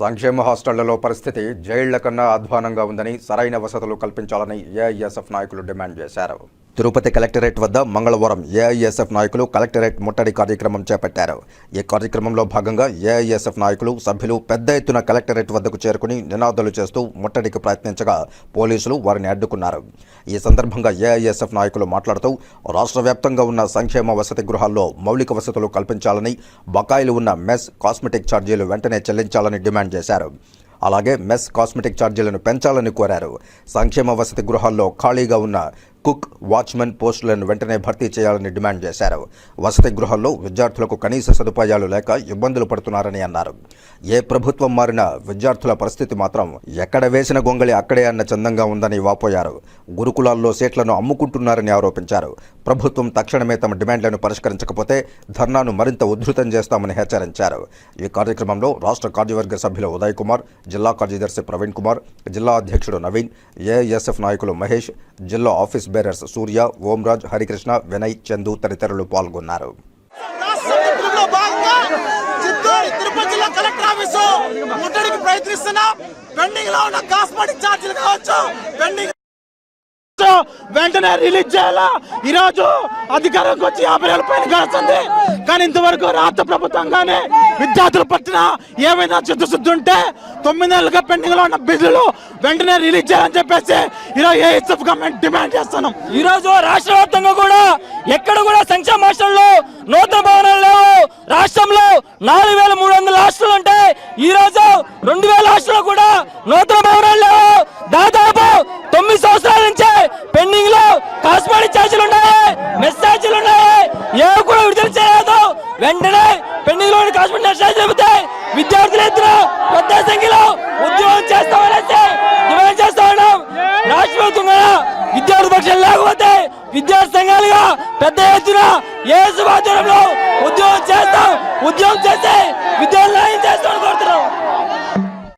సంక్షేమ హాస్టళ్ళలో పరిస్థితి జైళ్ళ కన్నా అధ్వానంగా ఉందని సరైన వసతులు కల్పించాలని ఏఐఎస్ఎఫ్ నాయకులు డిమాండ్ చేశారు. తిరుపతి కలెక్టరేట్ వద్ద మంగళవారం ఏఐఎస్ఎఫ్ నాయకులు కలెక్టరేట్ ముట్టడి కార్యక్రమం చేపట్టారు. ఈ కార్యక్రమంలో భాగంగా ఏఐఎస్ఎఫ్ నాయకులు సభ్యులు పెద్ద ఎత్తున కలెక్టరేట్ వద్దకు చేరుకుని నినాదాలు చేస్తూ ముట్టడికి ప్రయత్నించగా పోలీసులు వారిని అడ్డుకున్నారు. ఈ సందర్భంగా ఏఐఎస్ఎఫ్ నాయకులు మాట్లాడుతూ రాష్ట్ర వ్యాప్తంగా ఉన్న సంక్షేమ వసతి గృహాల్లో మౌలిక వసతులు కల్పించాలని బకాయిలు ఉన్న మెస్ కాస్మెటిక్ ఛార్జీలు వెంటనే చెల్లించాలని డిమాండ్ చేశారు. అలాగే మెస్ కాస్మెటిక్ ఛార్జీలను పెంచాలని కోరారు. సంక్షేమ వసతి గృహాల్లో ఖాళీగా ఉన్న కుక్ వాచ్మెన్ పోస్టులను వెంటనే భర్తీ చేయాలని డిమాండ్ చేశారు. వసతి గృహాల్లో విద్యార్థులకు కనీస సదుపాయాలు లేక ఇబ్బందులు పడుతున్నారని అన్నారు. ఏ ప్రభుత్వం మారినా విద్యార్థుల పరిస్థితి మాత్రం ఎక్కడ వేసిన గొంగళి అక్కడే అన్న చందంగా ఉందని వాపోయారు. గురుకులాల్లో సీట్లను అమ్ముకుంటున్నారని ఆరోపించారు. ప్రభుత్వం తక్షణమే తమ డిమాండ్లను పరిష్కరించకపోతే ధర్నాను మరింత ఉధృతం చేస్తామని హెచ్చరించారు. ఈ కార్యక్రమంలో రాష్ట్ర కార్యవర్గ సభ్యులు ఉదయ్ కుమార్ జిల్లా కార్యదర్శి ప్రవీణ్ కుమార్ జిల్లా అధ్యక్షుడు నవీన్ ఏఎస్ఎఫ్ నాయకులు మహేష్ జిల్లా ఆఫీస్ బేరర్స్ సూర్య ఓంరాజ్ హరికృష్ణ వినయ్ చందు తదితరులు పాల్గొన్నారు. ప్రయత్నిస్తున్నా పెండింగ్లో ఉన్న కాస్మెటిక్ ఛార్జీలు కావచ్చు. పెండింగ్ వెంటనే రిలీజ్ చేయాలా? ఈరోజు అధికారంకి వచ్చి యాభై వేల పైన గడుస్తుంది. కానీ ఇంతవరకు రాష్ట్ర ప్రభుత్వం కానీ విద్యార్థుల పట్టిన ఏమైనా చిత్తశుద్ధి ఉంటే తొమ్మిది నెలలుగా పెండింగ్లో ఉన్న బిల్లులు వెంటనే రిలీజ్ చేయాలని చెప్పేసి ఈరోజు ఏఎస్ఎఫ్ గవర్నమెంట్ డిమాండ్ చేస్తున్నాం. ఈ రోజు రాష్ట్ర వ్యాప్తంగా కూడా ఎక్కడ కూడా సంక్షేమ హాస్టల్లో నూతన భవనాలు లేవు. రాష్ట్రంలో నాలుగు వేల మూడు వందల హాస్టల్ ఉంటే ఈ రోజు రెండు వేల హాస్టల్ కూడా నూతన భవనాలు లేవు. దాదాపు తొమ్మిది సంవత్సరాల నుంచి పెండింగ్లో మెసేజ్లు ఉన్నాయి మెసేజ్లు ఉన్నాయి ఏవి కూడా విడుదల చేయలేదు. వెంటనే పెండింగ్ కాశ్మీర్ మెసేజ్ చెబితే విద్యార్థులు ఎత్తున పెద్ద సంఖ్యలో ఉద్యోగం చేస్తామనేసి డిమాండ్ చేస్తా ఉన్నాం. రాష్ట్రపతి విద్యార్థి పక్షాలు లేకపోతే విద్యార్థి సంఘాలుగా పెద్ద ఎత్తున ఏ ఆధ్వర్యంలో ఉద్యోగం చేస్తాం. ఉద్యోగం చేస్తే